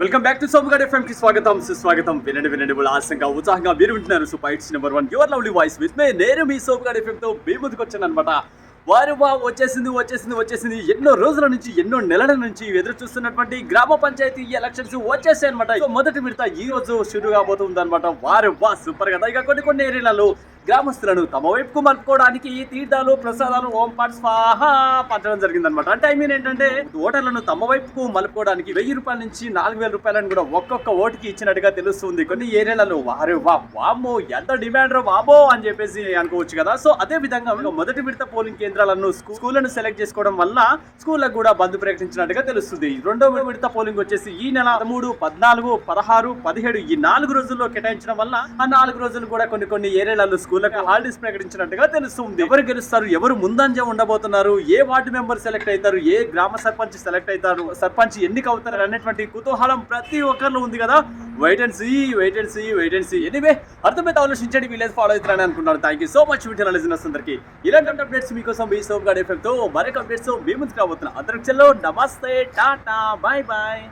Welcome back to Somagad F M కి స్వాగతం. సుస్వాగతం. వినండి వినండి ఆశంగా ఉత్సాహంగా మీరు వింటున్నారు so bytes number one your lovely voice with me నేను మీ సోమగాడ్ ఎఫ్ఎం తో మీ ముందుకు వచ్చాను అనమాట వారు వా వచ్చేసింది వచ్చేసింది వచ్చేసింది. ఎన్నో రోజుల నుంచి ఎన్నో నెలల నుంచి ఎదురు చూస్తున్నటువంటి గ్రామ పంచాయతీ ఎలక్షన్స్ వచ్చేసాయి అనమాట మొదటి మిడత ఈ రోజు షురు కాబోతుంది అనమాట వారు వా సూపర్ కదా. ఇక కొన్ని కొన్ని ఏరియాలలో గ్రామస్తులను తమ వైపుకు మలుపుకోవడానికి తీర్థాలు ప్రసాదాలు ఓం పాట్ స్వాహ పంచడం జరిగిందనమాట అంటే ఐ మీన్ ఏంటంటే ఓటర్లను తమ వైపుకు మలుపుకోవడానికి వెయ్యి రూపాయల నుంచి నాలుగు వేల రూపాయలను కూడా ఒక్కొక్క ఓటుకి ఇచ్చినట్టుగా తెలుస్తుంది. కొన్ని ఏరియాలలో వారు వా వామ్మో ఎంత డిమాండ్ వాబో అని చెప్పేసి అనుకోవచ్చు కదా. సో అదే విధంగా మొదటి విడత పోలింగ్ కేంద్రాలను స్కూళ్ళను సెలెక్ట్ చేసుకోవడం వల్ల స్కూళ్ళకు కూడా బంద్ ప్రకటించినట్టుగా తెలుస్తుంది. రెండో విడత పోలింగ్ వచ్చేసి ఈ నెల పదమూడు పద్నాలుగు పదహారు పదిహేడు ఈ నాలుగు రోజుల్లో కేటాయించడం వల్ల ఆ నాలుగు రోజులు కూడా కొన్ని కొన్ని ఏరియాలలో స్కూళ్ళకు హాలిడేస్ ప్రకటించినట్టుగా తెలుస్తుంది. ఎవరు గెలుస్తారు? ఎవరు ముందంజ ఉండబోతున్నారు? ఏ వార్డు మెంబర్ సెలెక్ట్ అవుతారు? ఏ గ్రామ సర్పంచ్ సెలెక్ట్ అవుతారు? సర్పంచ్ ఎన్నిక అవుతారు అనేటువంటి కుతూహలం ప్రతి ఒక్కరిలో ఉంది కదా. Wait and see wait and see wait and see anyway అర్థమైతే ఆలోచించండి. వీళ్ళేది ఫాలో అవుతారని అనుకున్నాను థ్యాంక్ యూ సో మచ్ వీటిలో నలిజినస్ అందరికి ఇలాంటి అప్డేట్స్ మీకోసం మీ సోప్ గార్డ్ ఎఫెక్ట్ మరొక అప్డేట్స్ మీ ముందుకు రాబోతున్నాం అందరికి చెల్లో నమస్తే టాటా బాయ్ బాయ్